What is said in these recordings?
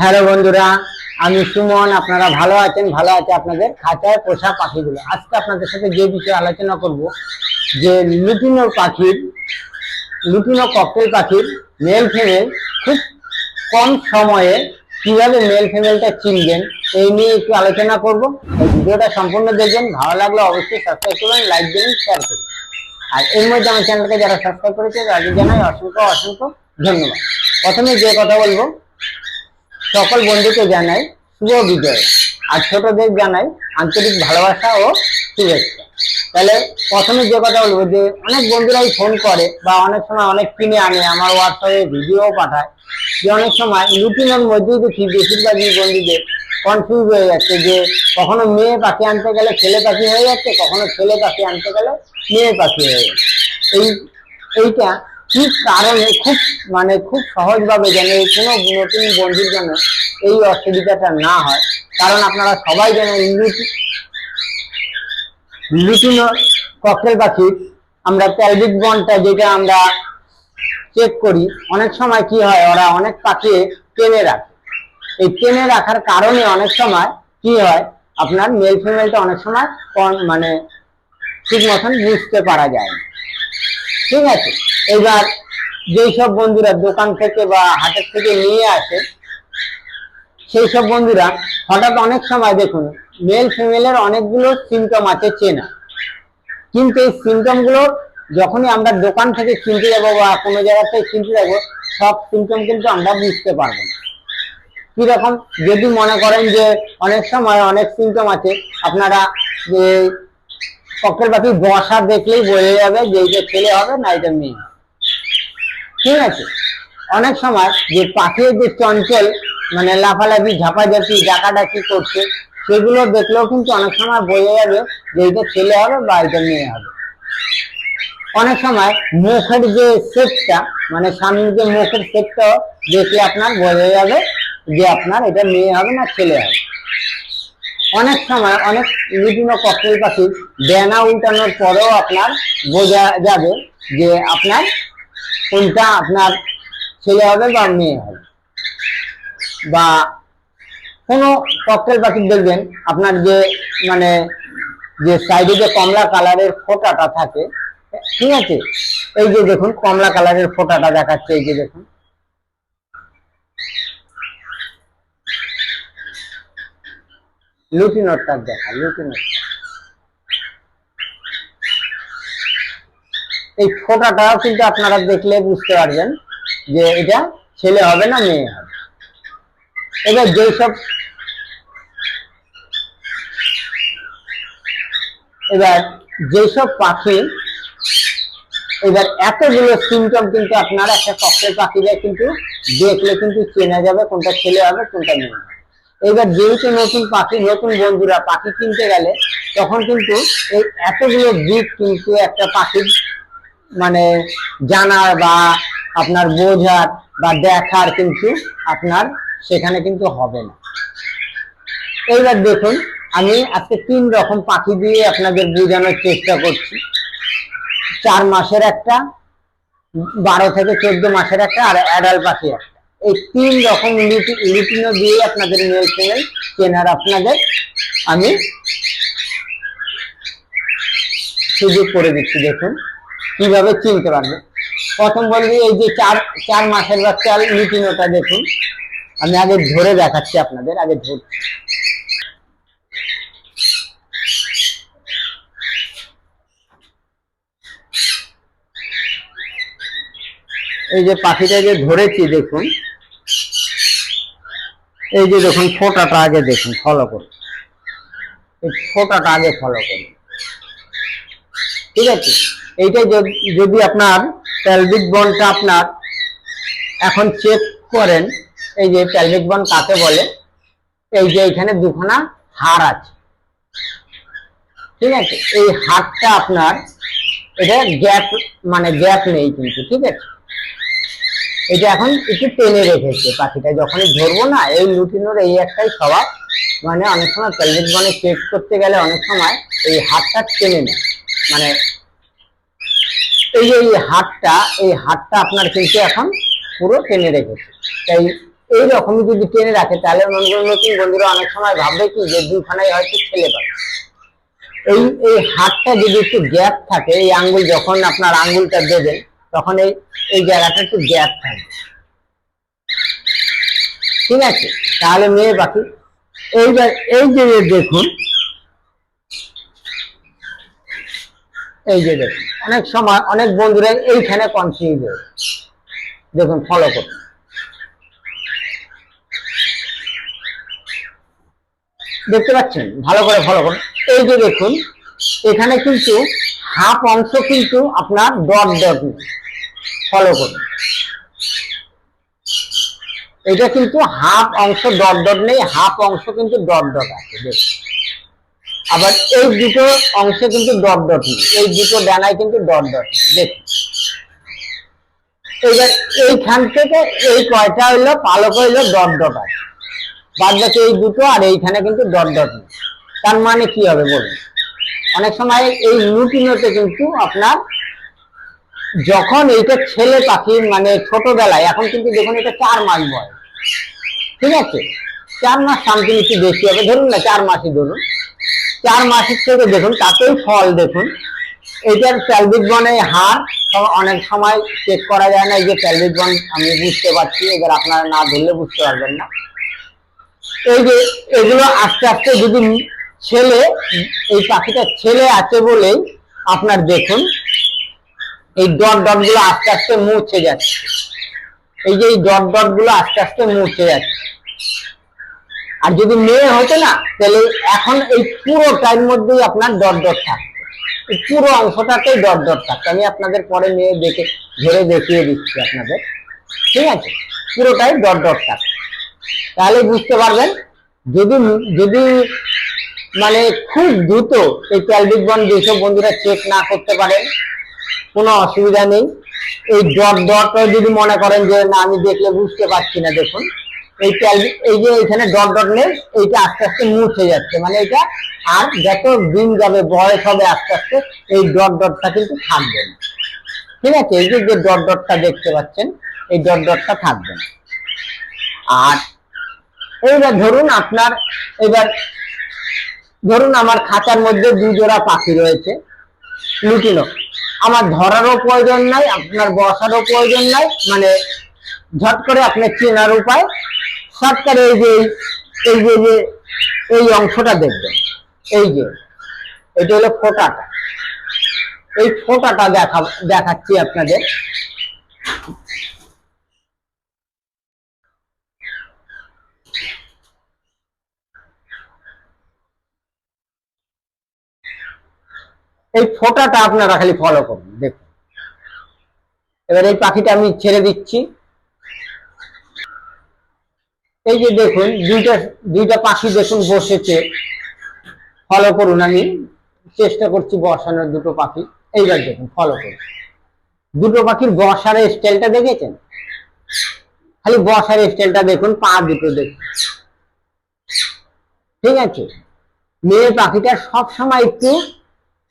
Hello বন্ধুরা, আমি সুমন, আপনারা ভালো আছেন? ভালো আছে আপনাদের খাঁচায় পোষা পাখিগুলো। আজকে আপনাদের সাথে যে বিষয়ে আলোচনা করব, যে লুটিনো পাখির, লুটিনো ককটেল পাখির মেল ফেমেল খুব কম সময়ে কীভাবে মেল ফিমেলটা চিনবেন, এই নিয়ে একটু আলোচনা করব। ভিডিওটা সম্পূর্ণ দেখবেন, ভালো লাগলে অবশ্যই সাবস্ক্রাইব করবেন লাইক দেবেন শেয়ার করবেন। আর এর মধ্যে আমার চ্যানেলকে যারা সাবস্ক্রাইব করেছে তাদের জানাই অসংখ্য অসংখ্য ধন্যবাদ। প্রথমে যে কথা বলব সকল বন্ধুকে জানাই শুভ বিজয় আর ছোটদের জানাই আন্তরিক ভালোবাসা ও শুভেচ্ছা। তাহলে প্রথমে যে কথা বলব যে অনেক বন্ধুরাই ফোন করে বা অনেক সময় অনেক কিনে আনে, আমার হোয়াটসঅ্যাপে ভিডিও পাঠায়। যে অনেক সময় লুটিনের মধ্যেই দেখি বেশিরভাগই বন্ধুদের কনফিউজ হয়ে যাচ্ছে যে কখনো মেয়ে পাখি আনতে গেলে ছেলে পাখি হয়ে যাচ্ছে, কখনো ছেলে পাখি আনতে গেলে মেয়ে পাখি হয়ে যাচ্ছে। এই, এইটা কি কারণে খুব মানে খুব সহজভাবে যেন এই কোনো নতুন বন্ধুর জন্য এই অসুবিধাটা না হয়। কারণ আপনারা সবাই যেন লুটি লুটিনো ককটেল পাখি, আমরা প্যালভিক বনটা যেটা আমরা চেক করি, অনেক সময় কি হয়, ওরা অনেক পাখি টেনে রাখে। এই টেনে রাখার কারণে অনেক সময় কি হয়, আপনার মেল ফিমেলটা অনেক সময় মানে ঠিক মতন বুঝতে পারা যায় ঠিক আছে? এবার যেই সব বন্ধুরা দোকান থেকে বা হাটের থেকে নিয়ে আসে, সেই সব বন্ধুরা হঠাৎ অনেক সময় দেখুন মেল ফিমেলের অনেকগুলো সিমটম আছে চেনা। কিন্তু এই সিমটমগুলো যখনই আমরা দোকান থেকে কিনতে যাব বা কোনো জায়গা থেকে কিনতে যাব, সব সিমটম কিন্তু আমরা বুঝতে পারব না। কীরকম? যদি মনে করেন যে অনেক সময় অনেক সিমটম আছে, আপনারা যে ককের পাখি বসা দেখলেই বোঝা যাবে যে এটা ছেলে হবে না এটা মেয়ে। ঠিক আছে? অনেক সময় যে পাখির যে চঞ্চল মানে লাফালাফি, ঝাপাঝাপি, ডাকাডাকি করছে, সেগুলো দেখলেও কিন্তু অনেক সময় বোঝা যাবে যে এটা ছেলে হবে বা এটা মেয়ে হবে। অনেক সময় মুখের যে শেপটা মানে সামনে যে মুখের শেপটা দেখলে আপনার বোঝা যাবে যে আপনার এটা মেয়ে হবে না ছেলে হবে। অনেক সময় অনেক বিভিন্ন ককটেল পাখি ডেনা উল্টানোর পরেও আপনার বোঝা যাবে যে আপনার কোনটা আপনার ছেলে হবে বা মেয়ে হবে। বা কোনো ককটেল পাখি দেখবেন, আপনার যে মানে যে সাইডে যে কমলা কালারের ফোঁটাটা থাকে, ঠিক আছে? এই যে দেখুন, কমলা কালারের ফোঁটাটা দেখাচ্ছে, এই যে দেখুন। লুটিনোটটা দেখা, লুটিনোট। এই ফোঁটাটাও কিন্তু আপনারা দেখলে বুঝতে পারবেন যে এটা ছেলে হবে না মেয়ে হবে। এবার যেই সব এবার যেসব পাখি, এবার এতগুলো সিমটম কিন্তু আপনার একটা ককটেল পাখিদের কিন্তু দেখলে কিন্তু চেনা যাবে কোনটা ছেলে হবে, কোনটা মেয়ে হবে। এবার যেহেতু নতুন পাখি, নতুন বন্ধুরা পাখি কিনতে গেলে তখন কিন্তু এই এতগুলো দিক কিন্তু একটা পাখির মানে জানার বা আপনার বোঝার বা দেখার কিন্তু আপনার সেখানে কিন্তু হবে না। এইবার দেখুন, আমি আজকে তিন রকম পাখি দিয়ে আপনাদের বোঝানোর চেষ্টা করছি। চার মাসের একটা, বারো থেকে চোদ্দ মাসের একটা আর অ্যাডাল্ট পাখি একটা। এই তিন রকম লিটিনো দিয়ে আপনাদের মেল ফিমেল চেনার আপনাদের আমি সুযোগ করে দিচ্ছি। দেখুন কীভাবে চিনতে পারবে প্রথম বলবি এই যে চার চার মাসের বাচ্চা লিটিনোটা দেখুন। আমি আগে ধরে দেখাচ্ছি আপনাদের, আগে ধরছি এই যে পাখিটা যে ধরেছি দেখুন, এই যে দেখুন ফোটাটা আগে দেখুন ফলো করুন। এই ফোটাটা আগে ফলো করুন। ঠিক আছে? এইটা যদি- যদি আপনার প্যালভিক বনটা আপনার এখন চেক করেন, এই যে প্যালভিক বন কাকে বলে, এই যে এখানে দুখানা হাড় আছে। ঠিক আছে? এই হাড়টা আপনার, এটা গ্যাপ মানে গ্যাপ নেই কিন্তু, ঠিক আছে? এটা এখন একটু টেনে রেখেছে পাখিটা। যখনই ধরবো না, এই লুটিনোর এই একটাই স্বভাব। মানে অনেক সময় প্যালভিক বনে চেক করতে গেলে অনেক সময় এই হাতটা টেনে নেয়। মানে এই যে, এই হাতটা এই হাতটা আপনার কিন্তু এখন পুরো টেনে রেখেছে। তাই এই রকমই যদি টেনে রাখে, তাহলে মনে নতুন বন্ধুরা অনেক সময় ভাববে কি যে দুখানায় হয়তো ছেলে পাবে। এই এই হাতটা যদি একটু গ্যাপ থাকে, এই আঙ্গুল যখন আপনার আঙ্গুলটা দেবেন, তখন এই এই জায়গাটা একটু গ্যাপ থাকবে। ঠিক আছে? তাহলে মেয়ে পাখি, এইবার এই যে দেখুন এই যে দেখুন, অনেক সময় অনেক বন্ধুরা এইখানে কনফিউজ হয়ে দেখুন ফলো করুন। দেখতে পাচ্ছেন? ভালো করে ফলো করুন। এই যে দেখুন, এখানে কিন্তু হাফ অংশ কিন্তু আপনার ডট ডট নেই। ফলো করুন। এটা কিন্তু হাফ অংশ ডট ডট নেই হাফ অংশ কিন্তু ডট ডট আছে। দেখুন। আবার এই দুটো অংশে কিন্তু ডট ডট নেই এই দুটো ডানায় কিন্তু ডট ডট নেই দেখুন এবার এইখান থেকে এই কয়টা হইল, পালক হইল ডট ডট আছে বাদ বাকি এই দুটো আর এইখানে কিন্তু ডট ডট নেই তার মানে কি হবে বলুন? অনেক সময় এই লুটিনোতে কিন্তু আপনার যখন এইটা ছেলে পাখি মানে ছোটবেলায়, এখন কিন্তু দেখুন এটা চার মাস বয়স। ঠিক আছে? চার মাস সামথিং একটু বেশি হবে। ধরুন না, চার মাসই ধরুন। চার মাসের থেকে দেখুন, তাতেই ফল দেখুন। এটার প্যালভিক বনে হার অনেক সময় চেক করা যায় না, এই যে প্যালভিক বন আমি বুঝতে পারছি, এবার আপনারা না ধরলে বুঝতে পারবেন না। এই যে এগুলো আস্তে আস্তে যদি ছেলে, এই পাখিটা ছেলে আছে বলেই আপনার দেখুন, এই ডট ডটগুলো আস্তে আস্তে মুছে যাচ্ছে। এই যে এই ডট ডটগুলো আস্তে আস্তে মুছে যাচ্ছে। আর যদি মেয়ে হতো না, তাহলে এখন এই পুরোটার মধ্যেই আপনার ডট ডট থাকতো পুরো অংশটাতেই ডট ডট থাকতো আমি আপনাদের পরে মেয়ে দেখে, ধরে দেখিয়ে দিচ্ছি আপনাদের। ঠিক আছে? পুরোটাই ডট ডট থাকতো তাহলে বুঝতে পারবেন, যদি যদি মানে খুব দ্রুত এই প্যালভিক বন যেসব বন্ধুরা চেক না করতে পারেন কোনো অসুবিধা নেই। এই ডট ডট যদি মনে করেন যে, না, আমি দেখলে বুঝতে পারছি না, দেখুন। এই এই যে এখানে ডট ডট নেই, এইটা আস্তে আস্তে মুছে যাচ্ছে। মানে এটা আর যত দিন যাবে, বয়স হবে আস্তে আস্তে, এই ডট ডটটা কিন্তু থাকবে না। ঠিক আছে? এই যে ডট ডটটা দেখতে পাচ্ছেন, এই ডট ডটটা থাকবে না। আর এইবার ধরুন আপনার এবার ধরুন আমার খাঁচার মধ্যে দুই জোড়া পাখি রয়েছে লুটিনো আমার ধরারও প্রয়োজন নাই, আপনার বসারও প্রয়োজন নাই মানে ঝট করে আপনার চেনার উপায় সরকারে এই যে এই যে যে, এই অংশটা দেখবেন এই যে, এটা হলো ফোটাটা। এই ফোটাটা দেখা, দেখাচ্ছি আপনাদের। এই ফোটাটা আপনারা খালি ফলো করুন, দেখুন। এবার এই পাখিটা আমি ছেড়ে দিচ্ছি। এই যে দেখুন, দুইটা দুইটা পাখি দেখুন বসেছে। ফলো করুন আমি। চেষ্টা করছি বসানোর দুটো পাখি। এইবার দেখুন ফলো করুন। দুটো পাখির বসার স্টাইলটা দেখেছেন? খালি বসার স্টাইলটা দেখুন, পা দুটো দেখুন। ঠিক আছে? মেয়ে পাখিটা সব সময় একটু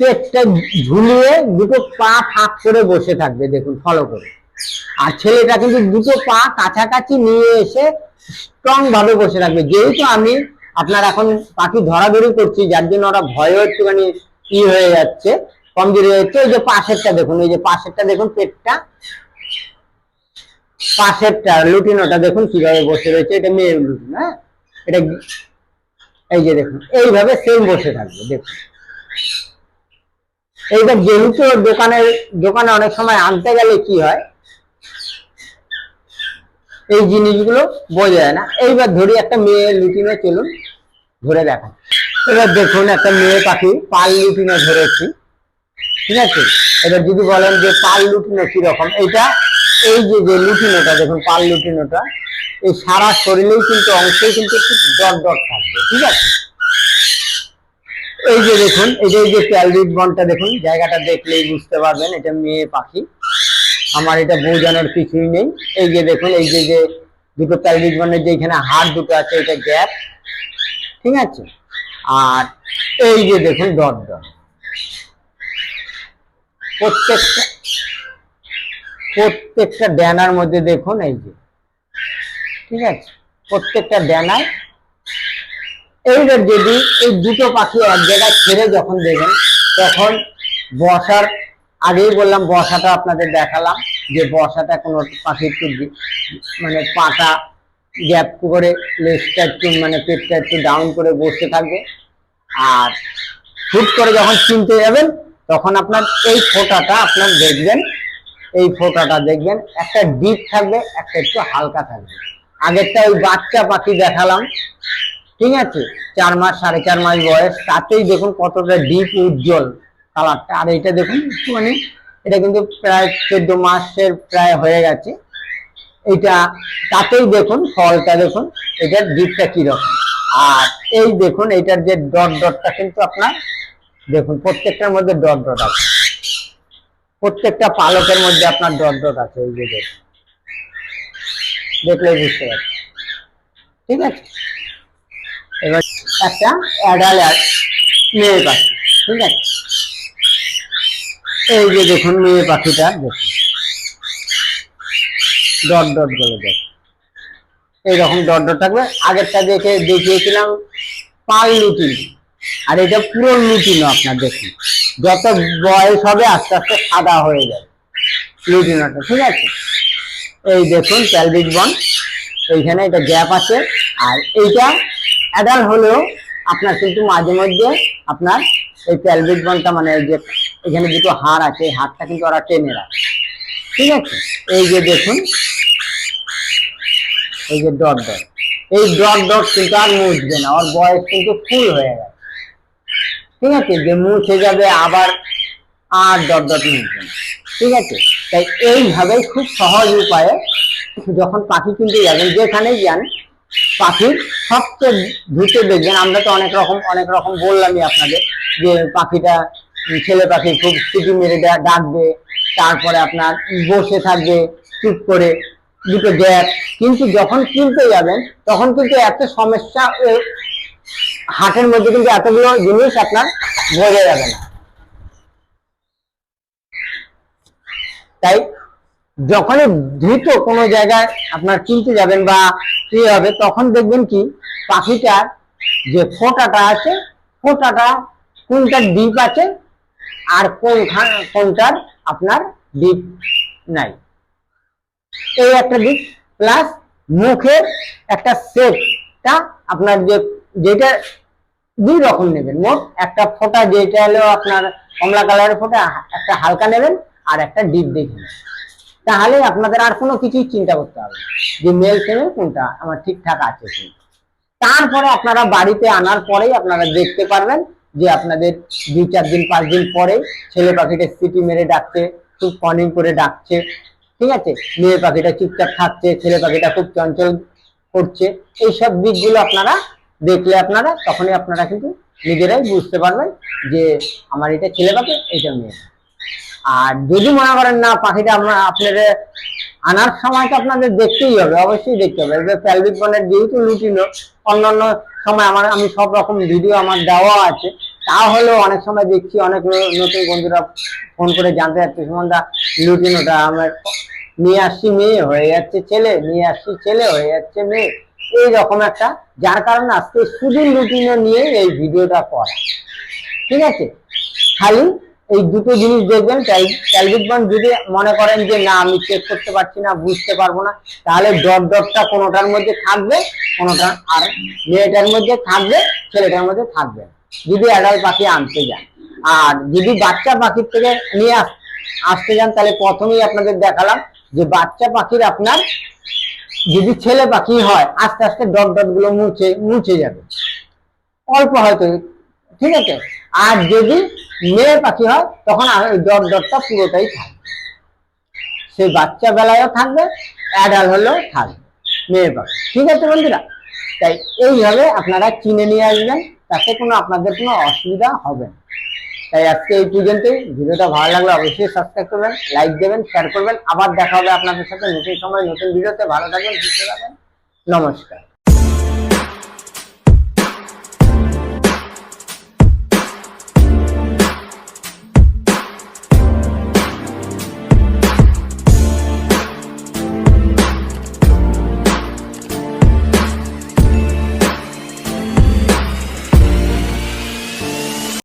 পেটটা ঝুলিয়ে দুটো পা ফাঁক করে বসে থাকবে। দেখুন ফলো করে আর ছেলেটা কিন্তু দুটো পা কাছাকাছি নিয়ে এসে স্ট্রং ভাবে বসে থাকবে। যেহেতু আমি আপনার এখন পাখি ধরাধরি করছি, যার জন্য ওরা ভয়ও একটুখানি ই হয়ে যাচ্ছে, কমজোরি হয়ে যাচ্ছে। ওই যে পাশেরটা দেখুন, ওই যে পাশেরটা দেখুন, পেটটা। পাশেরটা, লুটিনোটা দেখুন কীভাবে বসে রয়েছে। এটা মেয়ে লুটিন হ্যাঁ? এটা এই যে দেখুন, এইভাবে সেম বসে থাকবে, দেখুন। এইবার যেহেতু দোকানের, দোকানে অনেক সময় আনতে গেলে কি হয় এই জিনিসগুলো বোঝা যায় না। এইবার ধরি একটা মেয়ে লুটিনে চলুন, ধরে দেখা এবার দেখুন একটা মেয়ে পাখি পাল লুটিনে ধরেছি। ঠিক আছে? এবার যদি বলেন যে পাল লুটিনো কীরকম, এইটা এই যে যে লুটিনোটা দেখুন পাল লুটিনোটা এই সারা শরীরেই কিন্তু অংশেই কিন্তু একটু ডট ডট থাকবে। ঠিক আছে? এই যে দেখুন এই যে প্যালভিক বনটা দেখুন, জায়গাটা দেখলেই বুঝতে পারবেন, এটা মেয়ে পাখি। আমার এটা বোঝানোর কিছুই নেই। এই যে দেখুন, এই যে যে দুটো প্যালভিক বনের যে এখানে হাড় দুটো আছে, এটা গ্যাপ। ঠিক আছে? আর এই যে দেখুন, ডট ডট। প্রত্যেকটা প্রত্যেকটা ড্যানার মধ্যে দেখুন, এই যে। ঠিক আছে? প্রত্যেকটা ডানায়। এইবার যদি এই দুটো পাখি এক জায়গায় ছেড়ে যখন দেবেন, তখন বসার, আগেই বললাম, বসাটা আপনাদের দেখালাম। যে বসাটা কোনো পাখির একটু মানে পাটা গ্যাপ করে লেজটা একটু মানে পেটটা একটু ডাউন করে বসে থাকবে। আর হুট করে যখন চিনতে যাবেন, তখন আপনার এই ফোঁটাটা আপনার দেখবেন, এই ফোঁটাটা দেখবেন, একটা ডিপ থাকবে, একটা একটু হালকা থাকবে। আগেরটা ওই বাচ্চা পাখি দেখালাম, ঠিক আছে? চার মাস, সাড়ে চার মাস বয়স, তাতেই দেখুন কতটা ডিপ উজ্জ্বল কালারটা আর এটা দেখুন, একটুখানি এটা কিন্তু প্রায় চোদ্দ মাসের প্রায় হয়ে গেছে। এটা তাতেই দেখুন, ফলটা দেখুন, এটার ডিপটা কীরকম। আর এই দেখুন, এটার যে ডট ডটটা কিন্তু আপনার, দেখুন, প্রত্যেকটার মধ্যে ডট ডট আছে। প্রত্যেকটা পালকের মধ্যে আপনার ডট ডট আছে, এই যে দেখুন। দেখলেই বুঝতে পারছি ঠিক আছে? এবার একটা অ্যাডাল মেয়ে পাখি ঠিক আছে? এই যে দেখুন মেয়ে পাখিটা, দেখুন। ডট ডটগুলো দেখুন এইরকম ডট ডট থাকবে। আগেরটা দেখে দেখিয়েছিলাম, পাল লুটিন আর এটা পুরো লুটিনো আপনার, দেখুন। যত বয়স হবে, আস্তে আস্তে সাদা হয়ে যাবে। লুটিনোটা ঠিক আছে? এই দেখুন প্যালভিক বন এইখানে এটা গ্যাপ আছে। আর এইটা অ্যাডাল্ট হলেও আপনার কিন্তু মাঝে মধ্যে আপনার এই প্যালভিক বনটা মানে এই যে এখানে দুটো হাড় আছে, এই হাড়টা কিন্তু ওরা টেনে রাখে। ঠিক আছে? এই যে দেখুন, এই যে ডট ডট। এই ডট ডট কিন্তু আর মুছবে না, ওর বয়স কিন্তু ফুল হয়ে গেছে। ঠিক আছে? যে মুছে যাবে, আবার আর ডট ডট মুছবে না। ঠিক আছে? তাই এইভাবেই খুব সহজ উপায়ে যখন পাখি কিনতে যাবেন, যেখানেই যান পাখির সবচেয়ে ধুতে দেখবেন, আমরা তো অনেক রকম অনেক রকম বললামই আপনাদের যে পাখিটা, ছেলে পাখি খুব সিটি মেরে ডাকবে, তারপরে আপনার বসে থাকবে, চুপ করে, দুটো গ্যাপ কিন্তু যখন কিনতে যাবেন, তখন কিন্তু এত সমস্যা হাটের মধ্যে কিন্তু এতগুলো জিনিস আপনার বোঝা যাবে না। তাই যখনই দ্রুত কোনো জায়গায় আপনার কিনতে যাবেন বা কি হবে, তখন দেখবেন কি পাখিটার যে ফোঁটাটা আছে, ফোঁটাটা কোনটার ডিপ আছে আর কোন কোনটার আপনার ডিপ নাই। এই একটা দিক প্লাস মুখের একটা শেপটা আপনার যে, যেটা দুই রকম নেবেন। মোট একটা ফোঁটা যেটা হলো আপনার কমলা কালারের ফোঁটা, একটা হালকা নেবেন আর একটা ডিপ দেখে নেবেন তাহলে আপনাদের আর কোনো কিছুই চিন্তা করতে হবে যে মেল ফিমেল কোনটা আমার ঠিকঠাক আছে তারপরে আপনারা বাড়িতে আনার পরেই আপনারা দেখতে পারবেন যে আপনাদের দুই চার দিন, পাঁচ দিন পরে ছেলে পাখিটা সিটি মেরে ডাকছে, খুব কনিং করে ডাকছে। ঠিক আছে? মেয়ে পাখিটা চুপচাপ থাকছে, ছেলে পাখিটা খুব চঞ্চল করছে। এইসব দিকগুলো আপনারা দেখলে আপনারা, তখনই আপনারা কিন্তু নিজেরাই বুঝতে পারবেন যে আমার এটা ছেলে পাখি, এটা মেয়ে। আর যদি মনে করেন না পাখিটা আমরা আপনাদের আনার সময় তো আপনাদের দেখতেই হবে, অবশ্যই দেখতে হবে। এবার প্যালভিক বনের যেহেতু লুটিনো অন্যান্য সময় আমার, আমি সব রকম ভিডিও আমার দেওয়া আছে। তাহলেও অনেক সময় দেখছি, অনেক নতুন বন্ধুরা ফোন করে জানতে যাচ্ছে, সুমনদা লুটিনোটা আমার নিয়ে আসছি, মেয়ে হয়ে যাচ্ছে ছেলে নিয়ে আসছি ছেলে, হয়ে যাচ্ছে মেয়ে। এইরকম একটা, যার কারণে আজকে শুধু লুটিনো নিয়ে এই ভিডিওটা করা। ঠিক আছে? খালি এই দুটো জিনিস দেখবেন ক্যালভিক বন যদি মনে করেন যে না, আমি চেক করতে পারছি না, বুঝতে পারব না, তাহলে ডট ডটটা কোনোটার মধ্যে থাকবে কোনোটা আর মেয়েটার মধ্যে থাকবে, ছেলেটার মধ্যে থাকবে যদি অ্যাডাল্ট পাখি আনতে যান। আর যদি বাচ্চা পাখির থেকে নিয়ে আস- আসতে যান, তাহলে প্রথমেই আপনাদের দেখালাম যে বাচ্চা পাখির আপনার যদি ছেলে পাখি হয়, আস্তে আস্তে ডট ডটগুলো মুছে মুছে যাবে। অল্প হয়তো, ঠিক আছে? আর যদি মেয়ে পাখি হয়, তখন ডট ডটটা পুরোটাই থাকবে। সেই বাচ্চা বেলায়ও থাকবে অ্যাডাল্ট হলেও থাকবে, মেয়ে পাখি। ঠিক আছে বন্ধুরা? তাই এইভাবে আপনারা কিনে নিয়ে আসবেন, তাতে কোনো আপনাদের কোনো অসুবিধা হবে না। তাই আজকে এই পর্যন্তই। ভিডিওটা ভালো লাগলে অবশ্যই সাবস্ক্রাইব করবেন লাইক দেবেন শেয়ার করবেন। আবার দেখা হবে আপনাদের সাথে নতুন সময়, নতুন ভিডিওতে। ভালো থাকবেন, সুস্থ থাকবেন। নমস্কার।